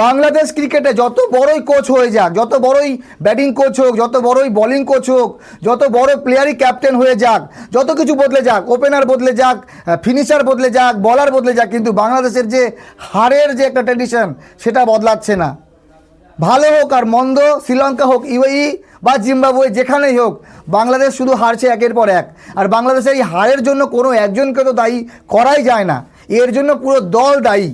বাংলাদেশ ক্রিকেটে যত বড়ই কোচ হয়ে যাক, যত বড়ই ব্যাটিং কোচ হোক, যত বড়ই বোলিং কোচ হোক, যত বড় প্লেয়ারই ক্যাপ্টেন হয়ে যাক, যত কিছু বদলে যাক ওপেনার বদলে যাক ফিনিশার বদলে যাক বলার বদলে যাক, কিন্তু বাংলাদেশের যে হারের যে একটা ট্র্যাডিশন সেটা বদলাচ্ছে না। ভালো হোক আর মন্দ, শ্রীলঙ্কা হোক, ইউএই বা জিম্বাবুয়ে, যেখানেই হোক, বাংলাদেশ শুধু হারছে একের পর এক। আর বাংলাদেশের এই হারের জন্য কোনো একজনকে তো দায়ী করাই যায় না। এর জন্য পুরো দল দায়ী।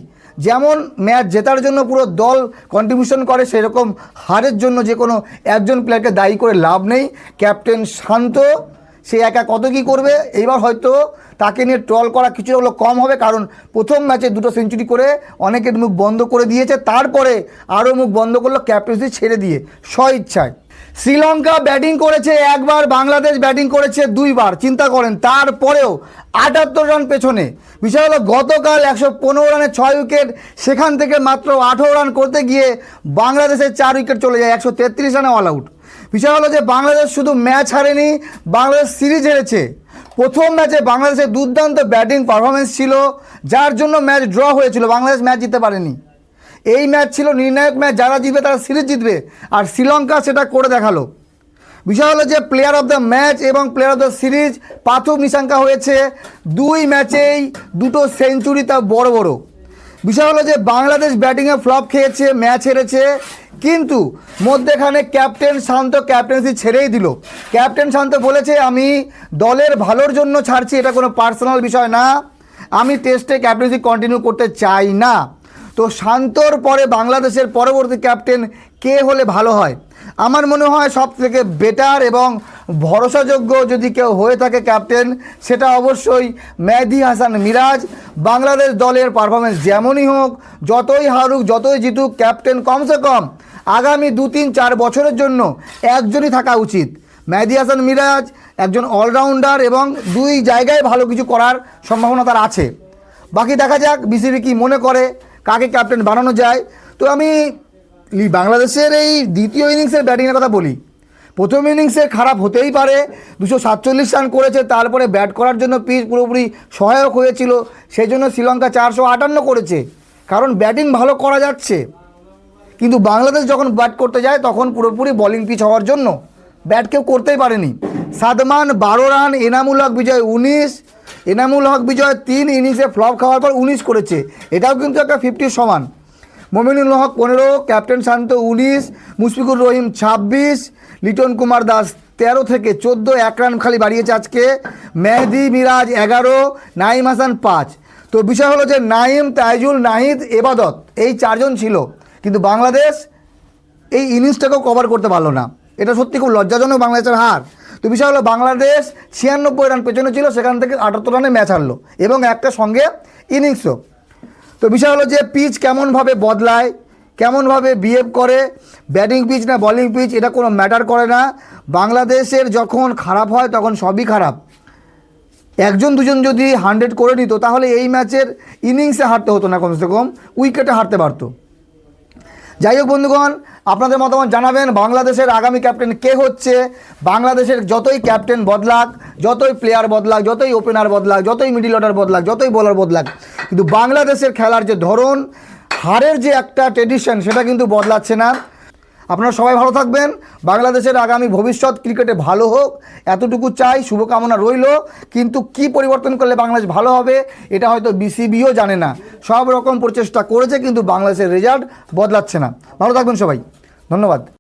যেমন ম্যাচ জেতার জন্য পুরো দল কন্ট্রিবিউশন করে, সেরকম হারের জন্য যে কোনো একজন প্লেয়ারকে দায়ী করে লাভ নেই। ক্যাপ্টেন শান্ত, সে একা কত কী করবে? এইবার হয়তো তাকে নিয়ে ট্রল করা কিছুটা হলো কম হবে, কারণ প্রথম ম্যাচে দুটো সেঞ্চুরি করে অনেকের মুখ বন্ধ করে দিয়েছে। তারপরে আরও মুখ বন্ধ করল ক্যাপ্টেন্সি ছেড়ে দিয়ে, স্ব ইচ্ছায়। শ্রীলঙ্কা ব্যাটিং করেছে একবার, বাংলাদেশ ব্যাটিং করেছে দুইবার। চিন্তা করেন, তারপরেও আটাত্তর রান পেছনে। বিষয় হলো, গতকাল একশো পনেরো রানে ছয় উইকেট, সেখান থেকে মাত্র আঠেরো রান করতে গিয়ে বাংলাদেশের চার উইকেট চলে যায়, একশো তেত্রিশ রানে অল আউট বিষয় হলো যে, বাংলাদেশ শুধু ম্যাচ হারেনি, বাংলাদেশ সিরিজ হেরেছে। প্রথম ম্যাচে বাংলাদেশের দুর্দান্ত ব্যাটিং পারফরমেন্স ছিল, যার জন্য ম্যাচ ড্র হয়েছিল, বাংলাদেশ ম্যাচ জিততে পারেনি। এই ম্যাচ ছিল নির্ণায়ক ম্যাচ, যারা জিতবে তারা সিরিজ জিতবে। আর শ্রীলঙ্কা সেটা করে দেখাল। বিষয় হলো যে প্লেয়ার অফ দ্য ম্যাচ এবং player of the series Pathum Nissanka হয়েছে দুই ম্যাচেই দুটো সেঞ্চুরি তা বড় বড়। বিষয় হলো যে বাংলাদেশ ব্যাটিংয়ে ফ্লপ খেয়েছে, ম্যাচ হেরেছে, কিন্তু মধ্যেখানে ক্যাপ্টেন শান্ত ক্যাপ্টেন্সি ছেড়েই দিল। ক্যাপ্টেন শান্ত বলেছে, আমি দলের ভালোর জন্য ছাড়ছি, এটা কোনো পার্সোনাল বিষয় না। আমি টেস্টে ক্যাপ্টেন্সি কন্টিনিউ করতে চাই না। তো শান্তর পরে বাংলাদেশের পরবর্তী ক্যাপ্টেন কে হলে ভালো হয়? আমার মনে হয় সব থেকে বেটার এবং ভরসাযোগ্য যদি কেউ হয়ে থাকে ক্যাপ্টেন, সেটা অবশ্যই মেহেদি হাসান মিরাজ। বাংলাদেশ দলের পারফরমেন্স যেমনই হোক, যতই হারুক, যতই জিতুক, ক্যাপ্টেন কমসে কম আগামী দু তিন চার বছরের জন্য একজনই থাকা উচিত। মেহেদি হাসান মিরাজ একজন অলরাউন্ডার এবং দুই জায়গায় ভালো কিছু করার সম্ভাবনা তার আছে। বাকি দেখা যাক, বিসিবি কি মনে করে। কাকে ক্যাপ্টেন বানানো যায়? তো আমি বাংলাদেশের এই দ্বিতীয় ইনিংসের ব্যাটিংয়ের কথা বলি। প্রথম ইনিংসে খারাপ হতেই পারে, দুশো সাতচল্লিশ রান করেছে, তারপরে ব্যাট করার জন্য পিচ পুরোপুরি সহায়ক হয়েছিল সেই জন্য শ্রীলঙ্কা চারশো আটান্ন করেছে। কারণ ব্যাটিং ভালো করা যাচ্ছে। কিন্তু বাংলাদেশ যখন ব্যাট করতে যায়, তখন পুরোপুরি বোলিং পিচ হওয়ার জন্য ব্যাট কেউ করতেই পারেনি। সাদমান বারো রান, এনামুল হক বিজয় উনিশ এনামুল হক বিজয় তিন ইনিংসে ফ্লপ খাওয়ার পর উনিশ করেছে। এটাও কিন্তু একটা ফিফটির সমান। মমিনুল হক পনেরো, ক্যাপ্টেন শান্ত উনিশ, মুশফিকুর রহিম ছাব্বিশ, লিটন কুমার দাস তেরো থেকে চোদ্দ, এক রান খালি বাড়িয়েছে আজকে। মেহেদি মিরাজ এগারো নাইম হাসান পাঁচ। তো বিষয় হলো যে নাইম তাইজুল, নাহিদ, এবাদত, এই চারজন ছিল। কিন্তু বাংলাদেশ এই ইনিংসটাকেও কভার করতে পারল না। এটা সত্যি খুব লজ্জাজনক বাংলাদেশের হার। তো বিষয় হলো বাংলাদেশ ছিয়ানব্বই রান পেছনে ছিল, সেখান থেকে আটাত্তর রানে ম্যাচ হারলো এবং একটা সঙ্গে ইনিংসও। তো বিষয় হলো যে পিচ কেমনভাবে বদলায়, কেমনভাবে বিহেভ করে ব্যাটিং পিচ না বলিং পিচ এটা কোনো ম্যাটার করে না। বাংলাদেশের যখন খারাপ হয়, তখন সবই খারাপ। একজন, দুজন যদি হান্ড্রেড করে নিত, তাহলে এই ম্যাচের ইনিংসে হারতে হতো না কমসে কম, উইকেটে হারতে পারতো। যাই হোক বন্ধুগণ আপনাদের মতামত জানাবেন। বাংলাদেশের আগামী ক্যাপ্টেন কে হচ্ছে? বাংলাদেশের যতই ক্যাপ্টেন বদলাক, যতই প্লেয়ার বদলাক, যতই ওপেনার বদলাক, যতই মিডিল অর্ডার বদলাক, যতই বোলার বদলাক, কিন্তু বাংলাদেশের খেলার যে ধরন, হারের যে একটা ট্রেডিশন সেটা কিন্তু বদলাচ্ছে না। আপনারা সবাই ভালো থাকবেন। বাংলাদেশের আগামী ভবিষ্যৎ ক্রিকেটে ভালো হোক, এতটুকু চাই, শুভকামনা রইল। কিন্তু কি পরিবর্তন করলে বাংলাদেশ ভালো হবে, এটা হয়তো বিসিবিও জানে না। সব রকম প্রচেষ্টা করেছে, কিন্তু বাংলাদেশের রেজাল্ট বদলাচ্ছে না। ভালো থাকবেন সবাই। ধন্যবাদ।